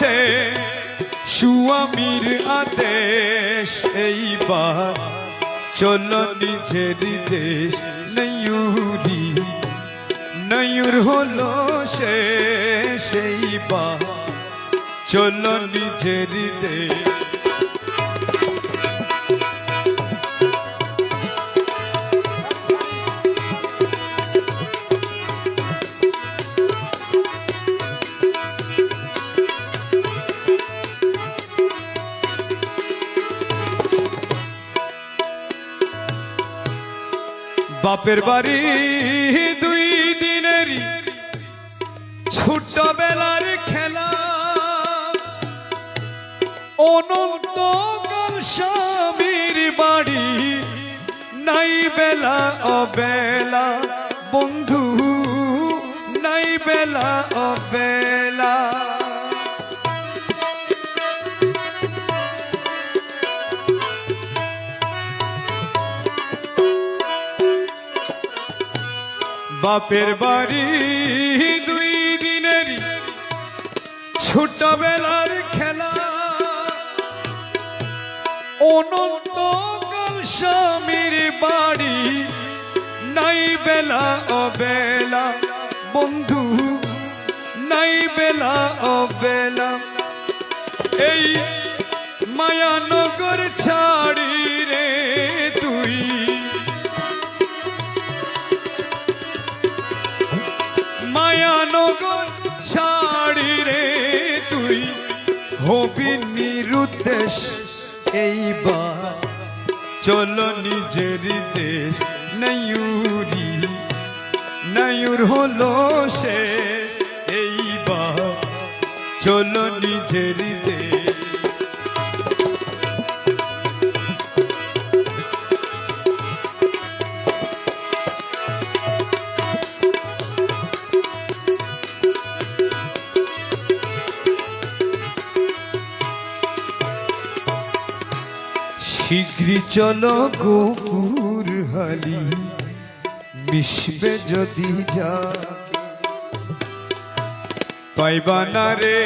আছে সুয়ামীর আদেশ, এইবার চলো নিজের দেশ নয়ুরি। নয়ুর হলো শেষ, এইবার চলো নিজের দেশ বাপের বাড়ি দুই দিনের ছোটবেলার খেলা। অনন্ত কাল স্বামীর বাড়ি, নাই বেলা, অবেলা। বন্ধু, নাই বেলা, অবেলা। বাপের বাড়ি দুই দিনের ছোটবেলার খেলা। অনন্ত স্বামীর বাড়ি, নাই বেলা, অবেলা। বন্ধু, নাই বেলা, অবেলা। এই মায়ানগর ছাড়ি ছাড়ি রে তুই হবি নিরুদ্দেশ, এইবার চলো নিজের দেশ, নয়ুরি, নয়ুর হলো সে, এইবার চলো নিজের দেশ। শীঘ্রই চল গোপুর হালি মিশবে যদি যা। পাইবা রে